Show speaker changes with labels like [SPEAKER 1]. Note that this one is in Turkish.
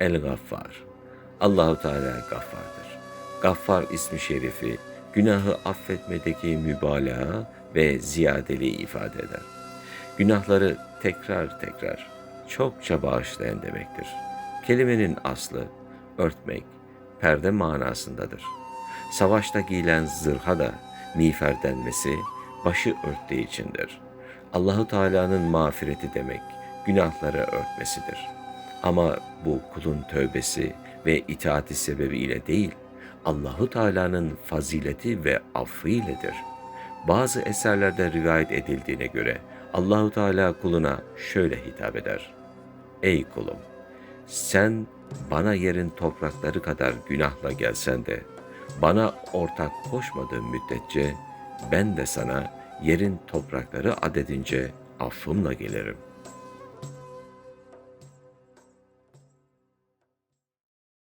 [SPEAKER 1] El Gaffar. Allahu Teala Gaffardır. Gaffar ismi şerifi günahı affetmedeki mübalağa ve ziyadeliği ifade eder. Günahları tekrar tekrar çokça bağışlayan demektir. Kelimenin aslı örtmek, perde manasındadır. Savaşta giyilen zırha da miğfer denmesi başı örttüğü içindir. Allahu Teala'nın mağfireti demek günahları örtmesidir. Ama bu kulun tövbesi ve itaati sebebiyle değil, Allahu Teala'nın fazileti ve affı iledir. Bazı eserlerde rivayet edildiğine göre Allahu Teala kuluna şöyle hitap eder. Ey kulum, sen bana yerin toprakları kadar günahla gelsen de bana ortak koşmadığın müddetçe ben de sana yerin toprakları adedince affımla gelirim.